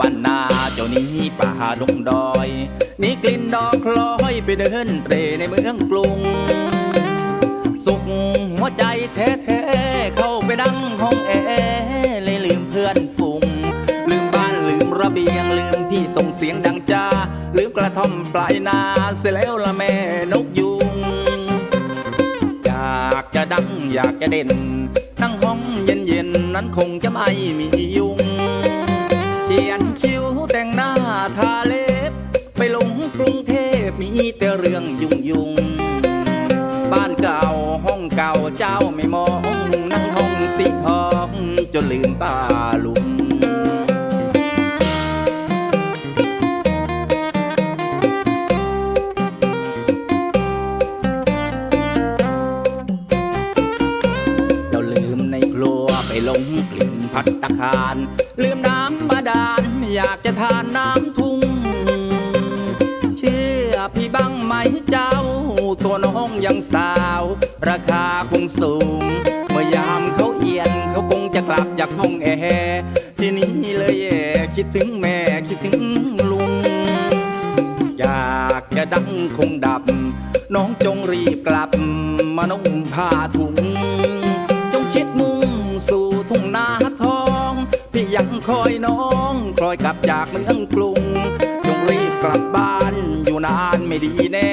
บ้านนาเจ้านี้ป่าดงดอย นี่กลิ่นดอกคล้อยไปเดินเตรในเมืองกรุง สุขหัวใจแท้ๆเข้าไปดังห้องแอร์เลยลืมเพื่อนฝูงลืมบ้านลืมระเบียงลืมที่ส่งเสียงดังจ้าลืมกระท่อมปลายนาเสียแล้วละแม่นกยุงอยากจะดังอยากจะเด่นนั่งห้องเย็นๆนั้นคงจะไม่มียุง เขียนคิ้วแต่งหน้าทาเล็บ ไปลงกรุงเทพมีแต่เรื่องยุ่งยุ่งบ้านเก่าห้องเก่าเจ้าไม่มองนั่งห้องสีทองจนลืมป้า หลงกลิ่นพัตตาคาร ลืมน้ำบาดาลอยากจะทานน้ำทุ่ง เชื่อพี่บ้างไหมเจ้า ตัวน้องยังสาว ราคาคงสูง เมื่อยามเขาเอียนเขาคงจะกลับจากห้องแอร์ที่นี่เลยแย่คิดถึงแม่คิดถึงลุง อยากจะดังคงดับ น้องจงรีบกลับ มานุ่งผ้าถุง ยังคอยน้องคอยกลับจากเมืองกรุงจงรีบกลับบ้านอยู่นานไม่ดีแน่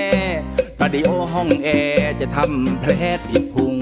ประเดี๋ยวห้องแอร์จะทำแผลติดพุง